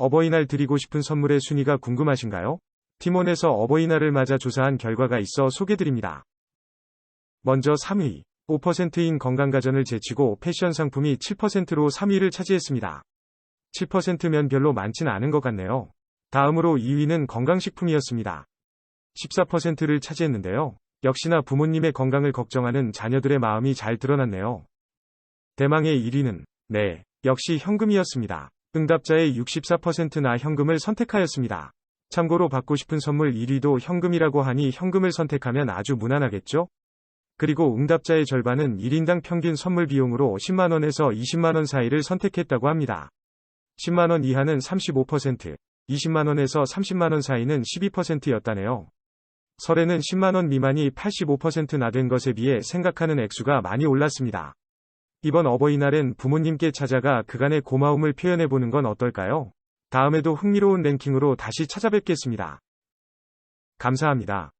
어버이날 드리고 싶은 선물의 순위가 궁금하신가요? 티몬에서 어버이날을 맞아 조사한 결과가 있어 소개드립니다. 먼저 3위. 5%인 건강가전을 제치고 패션 상품이 7%로 3위를 차지했습니다. 7%면 별로 많진 않은 것 같네요. 다음으로 2위는 건강식품이었습니다. 14%를 차지했는데요. 역시나 부모님의 건강을 걱정하는 자녀들의 마음이 잘 드러났네요. 대망의 1위는, 네, 역시 현금이었습니다. 응답자의 64%나 현금을 선택하였습니다. 참고로 받고 싶은 선물 1위도 현금이라고 하니 현금을 선택하면 아주 무난하겠죠? 그리고 응답자의 절반은 1인당 평균 선물 비용으로 10만원에서 20만원 사이를 선택했다고 합니다. 10만원 이하는 35%, 20만원에서 30만원 사이는 12%였다네요. 설에는 10만원 미만이 85%나 된 것에 비해 생각하는 액수가 많이 올랐습니다. 이번 어버이날엔 부모님께 찾아가 그간의 고마움을 표현해보는 건 어떨까요? 다음에도 흥미로운 랭킹으로 다시 찾아뵙겠습니다. 감사합니다.